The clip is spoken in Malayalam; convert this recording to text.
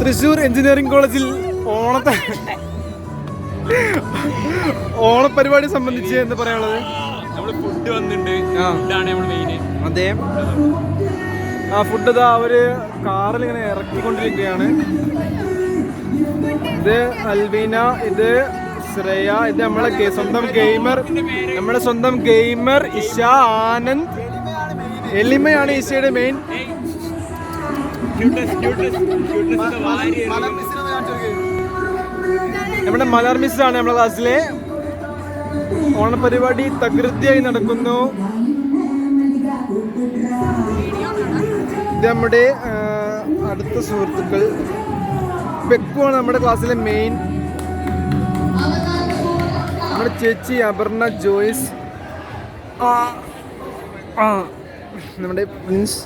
തൃശ്ശൂർ എഞ്ചിനീയറിംഗ് കോളേജിൽ ഓണത്തെ ഓണപരിപാടി സംബന്ധിച്ച് എന്താ പറയാനുള്ളത്? ഫുഡ് വന്നിട്ടുണ്ട്. അതെ. ആ ഫുഡ് ഇതാ അവർ കാറിൽ ഇങ്ങനെ ഇറക്കിക്കൊണ്ടിരിക്കുകയാണ്. ഇത് അൽവീന ഇത് ശ്രേയ ഇത് നമ്മളെ സ്വന്തം ഗെയിമർ നമ്മുടെ സ്വന്തം ഗെയിമർ ഇഷ ആനന്ദ് എലിമയാണ് ഇഷയുടെ മെയിൻ നമ്മുടെ മലർ ആണ് നമ്മുടെ ക്ലാസ്സിലെ. ഓണപരിപാടി തകൃതിയായി നടക്കുന്നു. ഇത് നമ്മുടെ അടുത്ത സുഹൃത്തുക്കൾ പെക്കുവാണ് നമ്മുടെ ക്ലാസ്സിലെ മെയിൻ നമ്മുടെ ചേച്ചി അപർണ ജോയ്സ്. നമ്മുടെ പ്രിൻസ്.